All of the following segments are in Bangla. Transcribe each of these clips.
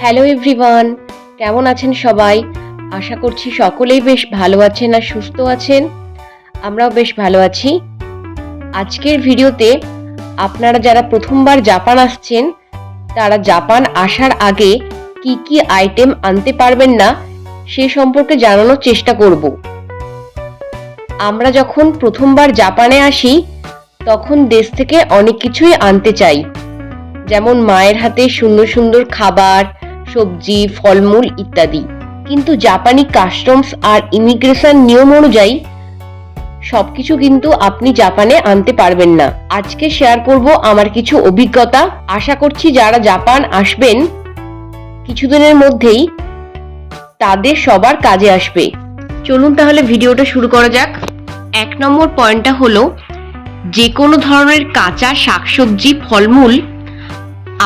হ্যালো এভরিওয়ান কেমন আছেন সবাই? আশা করছি সকলেই বেশ ভালো আছেন আর সুস্থ আছেন। আমরাও বেশ ভালো আছি। আজকের ভিডিওতে আপনারা যারা প্রথমবার জাপান আসছেন, তারা জাপান আসার আগে কি কি আইটেম আনতে পারবেন না, সে সম্পর্কে জানানোর চেষ্টা করব। আমরা যখন প্রথমবার জাপানে আসি, তখন দেশ থেকে অনেক কিছুই আনতে চাই। যেমন মায়ের হাতে সুন্দর সুন্দর খাবার সবজি, ফলমূল ইত্যাদি। কিন্তু জাপানি কাস্টমস আর ইমিগ্রেশন নিয়ম অনুযায়ী সবকিছু কিন্তু আপনি জাপানে আনতে পারবেন না। আজকে শেয়ার করব আমার কিছু অভিজ্ঞতা। আশা করছি যারা জাপান আসবেন, কিছুদিনের মধ্যেই তাদের সবার কাজে আসবে। চলুন তাহলে ভিডিওটা শুরু করা যাক। এক নম্বর পয়েন্টটা হলো যে কোনো ধরনের কাঁচা শাকসবজি, ফলমূল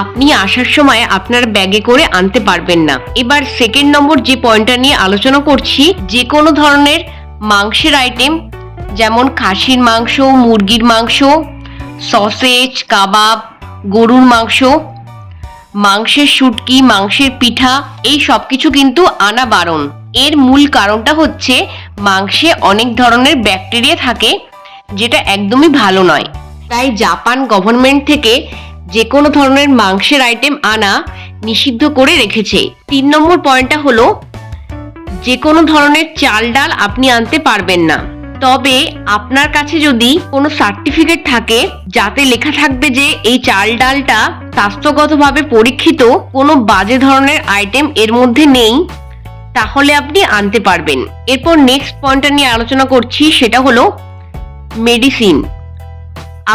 আপনি আসার সময় আপনার ব্যাগে করে আনতে পারবেন না। এবার সেকেন্ড নম্বর যে পয়েন্টটা নিয়ে আলোচনা করছি, যে কোনো ধরনের মাংসের আইটেম যেমন খাসির মাংস, মুরগির মাংস সসেজ কাবাব, গরুর মাংস, মাংসের শুটকি, মাংসের পিঠা, এই সব কিছু কিন্তু আনা বারণ এর মূল কারণটা হচ্ছে মাংসে অনেক ধরনের ব্যাকটেরিয়া থাকে, যেটা একদমই ভালো নয়। তাই জাপান গভর্নমেন্ট থেকে যে কোনো ধরনের মাংসের আইটেম আনা নিষিদ্ধ করে রেখেছে। তিন নম্বর পয়েন্টটা হলো যে কোনো ধরনের চাল ডাল আপনি আনতে পারবেন না। তবে আপনার কাছে যদি কোনো সার্টিফিকেট থাকে, যাতে লেখা থাকবে যে এই চাল ডালটা স্বাস্থ্যগতভাবে পরীক্ষিত, কোনো বাজে ধরনের আইটেম এর মধ্যে নেই, তাহলে আপনি আনতে পারবেন। এরপর নেক্সট পয়েন্টটা নিয়ে আলোচনা করছি, সেটা হলো মেডিসিন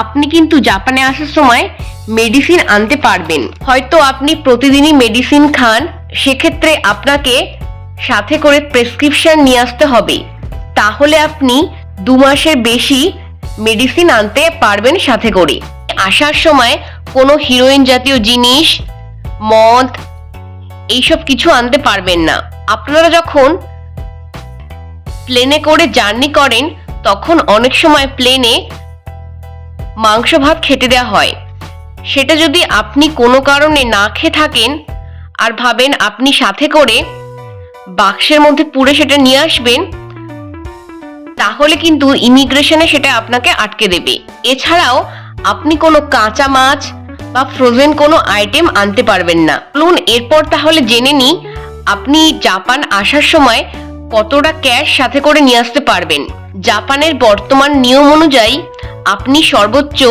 আপনি কিন্তু জাপানে আসার সময় মেডিসিন আনতে পারবেন। হয়তো আপনি প্রতিদিনই মেডিসিন খান, সেক্ষেত্রে আপনাকে সাথে করে প্রেসক্রিপশন নিয়ে আসতে হবে। তাহলে আপনি দু মাসের বেশি মেডিসিন আনতে পারবেন সাথে করে। আসার সময় কোনো হিরোইন জাতীয় জিনিস, মদ, এইসব কিছু আনতে পারবেন না। আপনারা যখন প্লেনে করে জার্নি করেন, তখন অনেক সময় প্লেনে মাংস ভাত খেতে দেওয়া হয়। সেটা যদি আপনি কোনো কারণে না খেয়ে থাকেন আর ভাবেন আপনি সাথে করে বাক্সের মধ্যে পুরে সেটা নিয়ে আসবেন, তাহলে কিন্তু ইমিগ্রেশনে সেটা আপনাকে আটকে দেবে। এছাড়াও আপনি কোনো কাঁচা মাছ বা ফ্রোজেন কোনো আইটেম আনতে পারবেন না। চলুন এরপর তাহলে জেনে নিই আপনি জাপান আসার সময় কতটা ক্যাশ সাথে করে নিয়ে আসতে পারবেন। জাপানের বর্তমান নিয়ম অনুযায়ী আপনি সর্বোচ্চ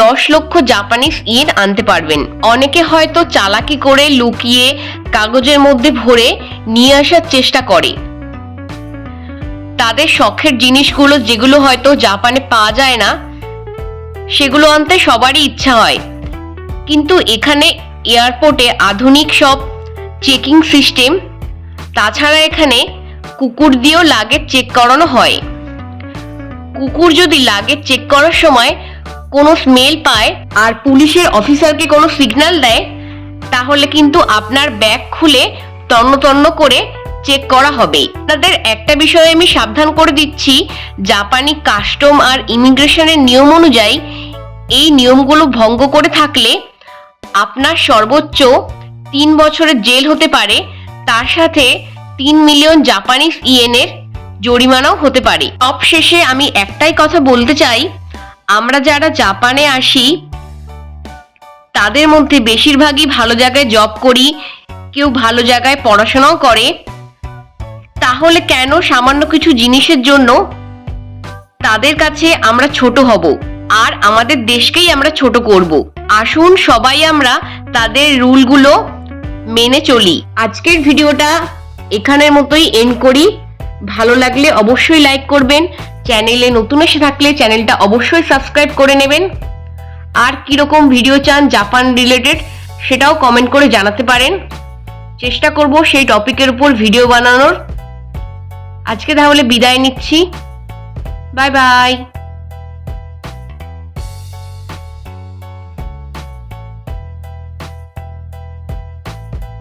দশ লক্ষ জাপানিজ ইয়েন আনতে পারবেন। অনেকে হয়তো চালাকি করে লুকিয়ে কাগজের মধ্যে ভরে নিয়ে আসার চেষ্টা করে। তাদের শখের জিনিসগুলো যেগুলো হয়তো জাপানে পাওয়া যায় না, সেগুলো আনতে সবারই ইচ্ছা হয়। কিন্তু এখানে এয়ারপোর্টে আধুনিক সব চেকিং সিস্টেম, তাছাড়া এখানে কুকুর দিয়েও লাগেজ চেক করানো হয়। কুকুর যদি লাগেজ চেক করার সময় কোনো স্মেল পায় আর পুলিশের অফিসারকে কোনো সিগন্যাল দেয়, তাহলে কিন্তু আপনার ব্যাগ খুলে তন্ন তন্ন করে চেক করা হবে। তাদের একটা বিষয়ে আমি সাবধান করে দিচ্ছি, জাপানি কাস্টম আর ইমিগ্রেশনের নিয়ম অনুযায়ী এই নিয়মগুলো ভঙ্গ করে থাকলে আপনার সর্বোচ্চ তিন বছরের জেল হতে পারে, তার সাথে তিন মিলিয়ন জাপানিজ ইয়েনের জরিমানাও হতে পারে। শেষে আমি একটাই কথা বলতে চাই আমরা যারা জাপানে আসি, তাদের মধ্যে বেশিরভাগই ভালো জায়গায় জব করি, কেউ ভালো জায়গায় পড়াশোনাও করে। তাহলে কেন সামান্য কিছু জিনিসের জন্য তাদের কাছে আমরা ছোট হব? আর আমাদের দেশকেই আমরা ছোট করব? আসুন সবাই আমরা তাদের রুলগুলো মেনে চলি। আজকের ভিডিওটা এখানের মতোই এন্ড করি। ভালো লাগলে অবশ্যই লাইক করবেন। চ্যানেলে নতুন এসে থাকলে চ্যানেলটা অবশ্যই সাবস্ক্রাইব করে নেবেন। আর কীরকম ভিডিও চান জাপান রিলেটেড সেটাও কমেন্ট করে জানাতে পারেন। চেষ্টা করব সেই টপিকের উপর ভিডিও বানানোর। আজকে তাহলে বিদায় নিচ্ছি। Bye bye